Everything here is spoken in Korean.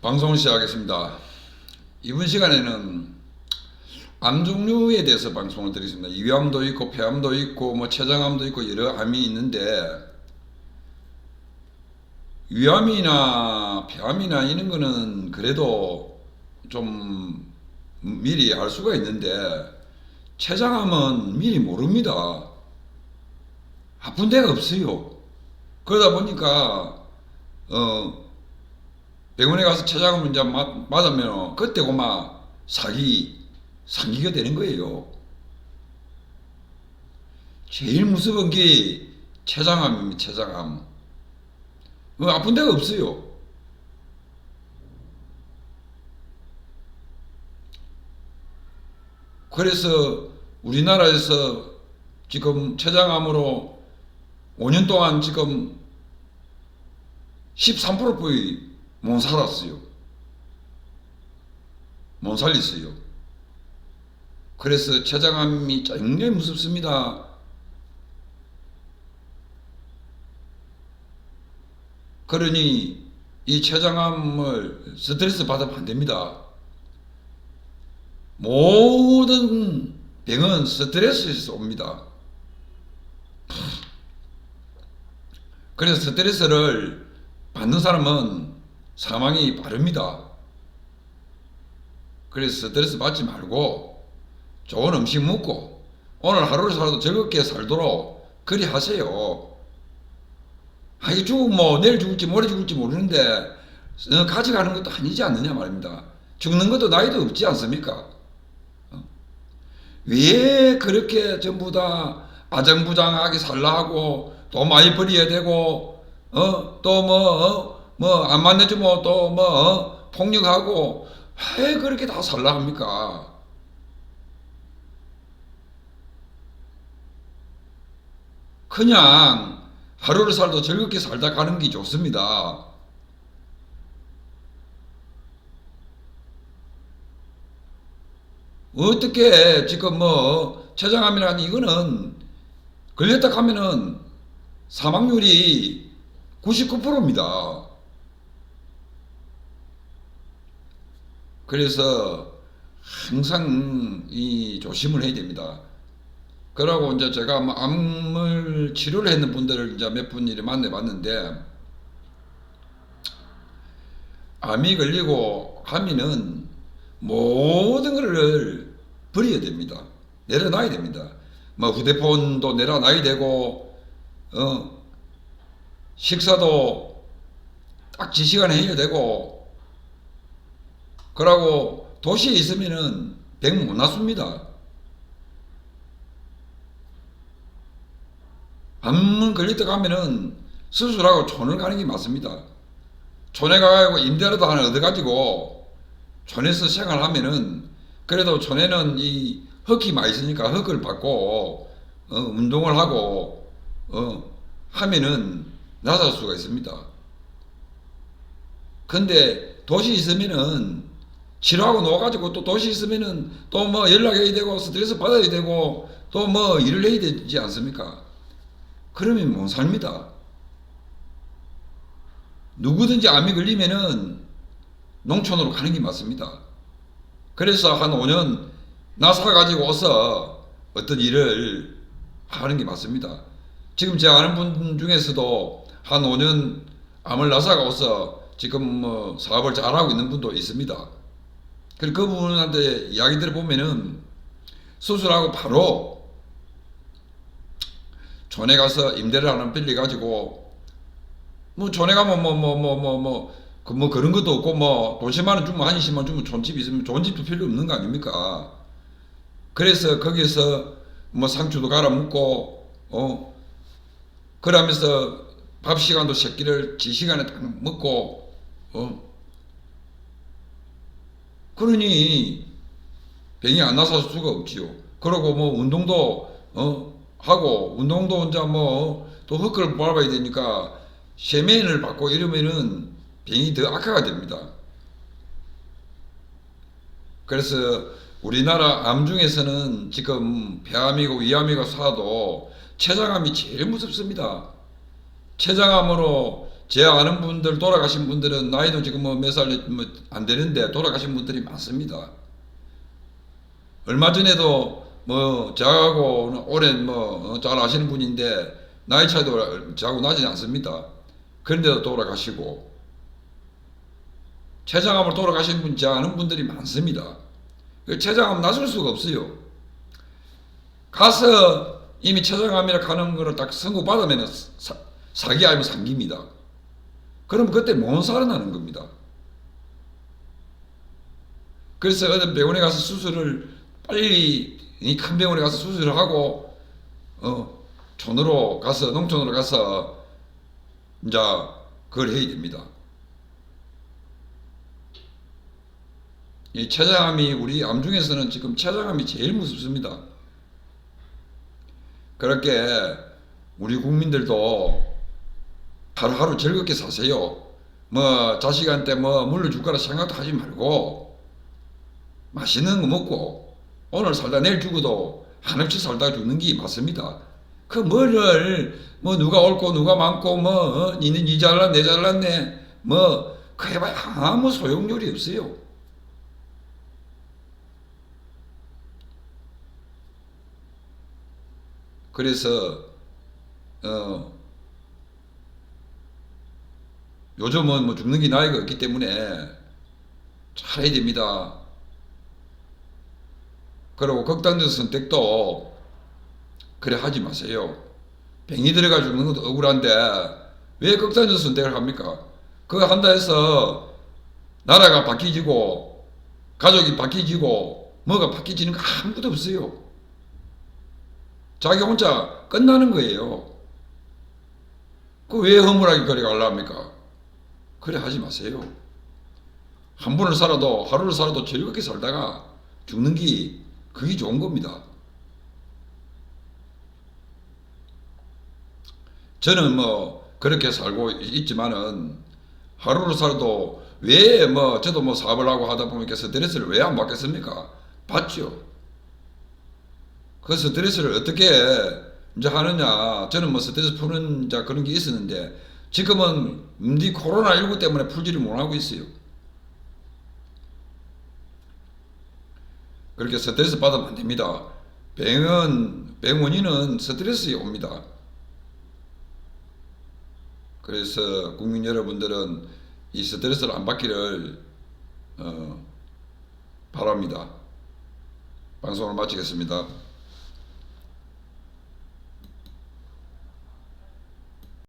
방송을 시작하겠습니다. 이번 시간에는 암 종류에 대해서 방송을 드리겠습니다. 이위암도 있고 폐암도 있고 뭐 췌장암도 있고 여러 암이 있는데 위암이나 폐암이나 이런 거는 그래도 좀 미리 알 수가 있는데 췌장암은 미리 모릅니다. 아픈 데가 없어요. 그러다 보니까 어 병원에 가서 이제 맞, 맞으면 그때 고마 사기 상기가 되는 거예요. 제일 무서운 게 췌장암입니다. 췌장암. 어, 아픈 데가 없어요. 그래서 우리나라에서 지금 췌장암으로 5년 동안 지금 13%뿐이 못 살았어요. 못 살렸어요. 그래서 췌장암이 굉장히 무섭습니다. 그러니 이 췌장암을 스트레스 받으면 안 됩니다. 모든 병은 스트레스에서 옵니다. 그래서 스트레스를 받는 사람은 사망이 빠릅니다. 그래서 스트레스 받지 말고 좋은 음식 먹고 오늘 하루를 살아도 즐겁게 살도록 그리 하세요. 아이 죽으면 뭐 내일 죽을지 모레 죽을지 모르는데 어, 가져가는 것도 아니지 않느냐 말입니다. 죽는 것도 나이도 없지 않습니까? 어? 왜 그렇게 전부 다 아정부장하게 살라 하고 또 많이 버려야 되고 어 또뭐 뭐 안 만나주면 또뭐 어? 폭력하고 왜 그렇게 다 살라 합니까? 그냥 하루를 살도 즐겁게 살다 가는 게 좋습니다. 어떻게 지금 뭐 췌장암이라는 이거는 걸렸다 하면은 사망률이 99%입니다. 그래서 항상 이 조심을 해야 됩니다. 그러고 이제 제가 뭐 암을 치료를 했는 분들을 이제 몇 분이 만나 봤는데 암이 걸리고 하면은 모든 것을 버려야 됩니다. 내려놔야 됩니다. 뭐 휴대폰도 내려놔야 되고 어 식사도 딱 지시간에 해야 되고 그러고 도시에 있으면은 병못 낫습니다. 암 걸리다 가면은 수술하고 촌을 가는 게 맞습니다. 촌에 가가지고 임대료도 하나 얻어가지고 촌에서 생활하면은 그래도 촌에는 이 흙이 많이 있으니까 흙을 받고 어, 운동을 하고 어, 하면은 나설 수가 있습니다. 근데 도시 있으면은 치료하고 놓아가지고 또 도시 있으면은 또 뭐 연락해야 되고 스트레스 받아야 되고 또 뭐 일을 해야 되지 않습니까? 그러면 못 삽니다. 누구든지 암이 걸리면은 농촌으로 가는 게 맞습니다. 그래서 한 5년 나사 가지고 와서 어떤 일을 하는 게 맞습니다. 지금 제가 아는 분 중에서도 한 5년 암을 나사가 와서 지금 뭐 사업을 잘하고 있는 분도 있습니다. 그리고 그분한테 이야기 들어보면은 수술하고 바로 촌에 가서 임대를 하나 빌려 가지고 뭐 촌에 가면 뭐 뭐 뭐 뭐 뭐 그 뭐 그런 것도 없고 10만 원 주면 한 20만 원 주면 좋은 집 있으면 좋은 집도 필요 없는 거 아닙니까? 그래서 거기서 뭐 상추도 갈아 먹고 어 그러면서 밥 시간도 새끼를 지 시간에 딱 먹고 어 그러니 병이 안 나설 수가 없지요. 그러고 뭐 운동도 어 하고 운동도 혼자 뭐 또 헛걸 밟아야 되니까 세면을 받고 이러면은 병이 더 악화가 됩니다. 그래서 우리나라 암 중에서는 지금 폐암이고 위암이고 사도 췌장암이 제일 무섭습니다. 췌장암으로 제 아는 분들 돌아가신 분들은 나이도 지금 뭐 몇 살 안 되는데 돌아가신 분들이 많습니다. 얼마 전에도 뭐 저하고 오랜 뭐 잘 아시는 분인데 나이 차이도 저하고 나지 않습니다. 그런데도 돌아가시고 췌장암을 돌아가신 분, 제 아는 분들이 많습니다. 그 췌장암 나설 수가 없어요. 가서 이미 췌장암이라 하는 거를 딱 선고 받으면 사, 사기 알면 상기입니다. 그럼 그때 못 살아나는 겁니다. 그래서 어떤 병원에 가서 수술을 빨리 이 큰 병원에 가서 수술을 하고 어 촌으로 가서 농촌으로 가서 이제 그걸 해야 됩니다. 이 췌장암이 우리 암 중에서는 지금 췌장암이 제일 무섭습니다. 그렇게 우리 국민들도 하루하루 즐겁게 사세요. 뭐 자식한테 뭐 물려줄 거라 생각도 하지 말고 맛있는 거 먹고 오늘 살다 내일 죽어도 한없이 살다 죽는 게 맞습니다. 그 뭐를 뭐 누가 옳고 누가 많고 뭐 어? 니는 니 잘났네 내 잘났네 뭐 그 해봐야 아무 소용률이 없어요. 그래서 어 요즘은 뭐 죽는 게 나이가 없기 때문에 잘해야 됩니다. 그리고 극단적 선택도 그래 하지 마세요. 병이 들어가 죽는 것도 억울한데 왜 극단적 선택을 합니까? 그거 한다 해서 나라가 바뀌지고 가족이 바뀌지고 뭐가 바뀌지는 거 아무것도 없어요. 자기 혼자 끝나는 거예요. 그 왜 허물하게 그래 가려 합니까? 그래 하지 마세요. 한 번을 살아도 하루를 살아도 즐겁게 살다가 죽는 게 그게 좋은 겁니다. 저는 뭐 그렇게 살고 있지만은 하루를 살아도 왜 뭐 저도 뭐 사업을 하고 하다 보니까 스트레스를 왜 안 받겠습니까? 받죠. 그 스트레스를 어떻게 이제 하느냐. 저는 뭐 스트레스 푸는 이제 그런 게 있었는데 지금은 이 코로나19 때문에 풀지를 못하고 있어요. 그렇게 스트레스 받으면 안 됩니다. 병은, 병원인은 스트레스에 옵니다. 그래서 국민 여러분들은 이 스트레스를 안 받기를 어, 바랍니다. 방송을 마치겠습니다.